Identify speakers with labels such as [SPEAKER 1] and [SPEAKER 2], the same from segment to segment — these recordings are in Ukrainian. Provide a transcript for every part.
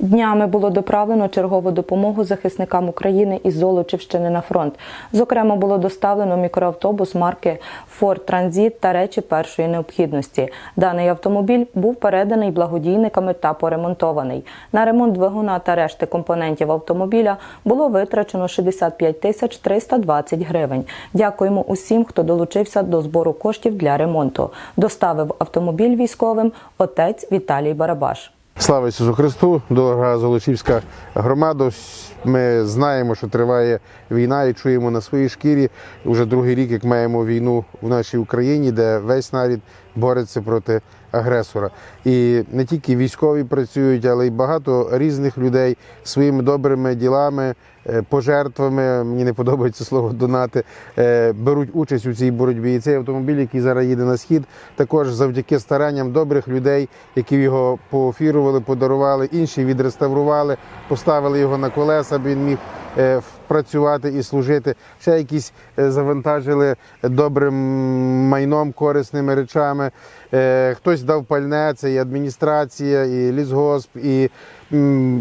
[SPEAKER 1] Днями було доправлено чергову допомогу захисникам України із Золочівщини на фронт. Зокрема, було доставлено мікроавтобус марки Ford Transit та речі першої необхідності. Даний автомобіль був переданий благодійниками та поремонтований. На ремонт двигуна та решти компонентів автомобіля було витрачено 65 тисяч 320 гривень. Дякуємо усім, хто долучився до збору коштів для ремонту. Доставив автомобіль військовим отець Віталій Барабаш.
[SPEAKER 2] Слава Ісусу Христу, дорога Золочівська громада. Ми знаємо, що триває війна і чуємо на своїй шкірі Уже другий рік, як маємо війну в нашій Україні, де весь нарід бореться проти агресора. І не тільки військові працюють, але й багато різних людей своїми добрими ділами, е, пожертвами. Мені не подобається слово донати, е, беруть участь у цій боротьбі. І цей автомобіль, який зараз їде на схід, також завдяки старанням добрих людей, які його поофірували, подарували, інші відреставрували, поставили його на колеса, аби він міг працювати і служити. Ще якісь е, завантажили добрим майном, корисними речами. Е, Хтось дав пальне, це і адміністрація, і лісгосп, і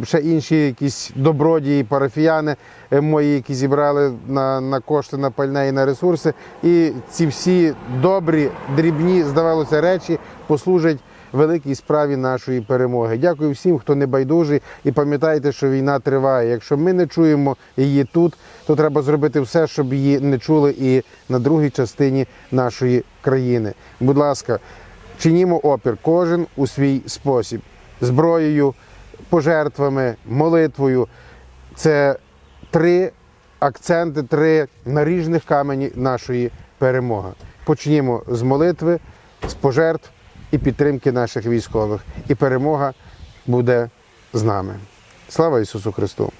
[SPEAKER 2] ще інші якісь добродії, парафіяни е, мої, які зібрали на, на кошти на пальне і на ресурси. І ці всі добрі, дрібні, здавалося, речі послужать великій справі нашої перемоги. Дякую всім, хто не байдужий, і пам'ятайте, що війна триває. Якщо ми не чуємо її тут, то треба зробити все, щоб її не чули і на другій частині нашої країни. Будь ласка, чинімо опір, кожен у свій спосіб, зброєю, пожертвами, молитвою. Це три акценти, три наріжних камені нашої перемоги. Почнімо з молитви, з пожертв і підтримки наших військових. І перемога буде з нами. Слава Ісусу Христу!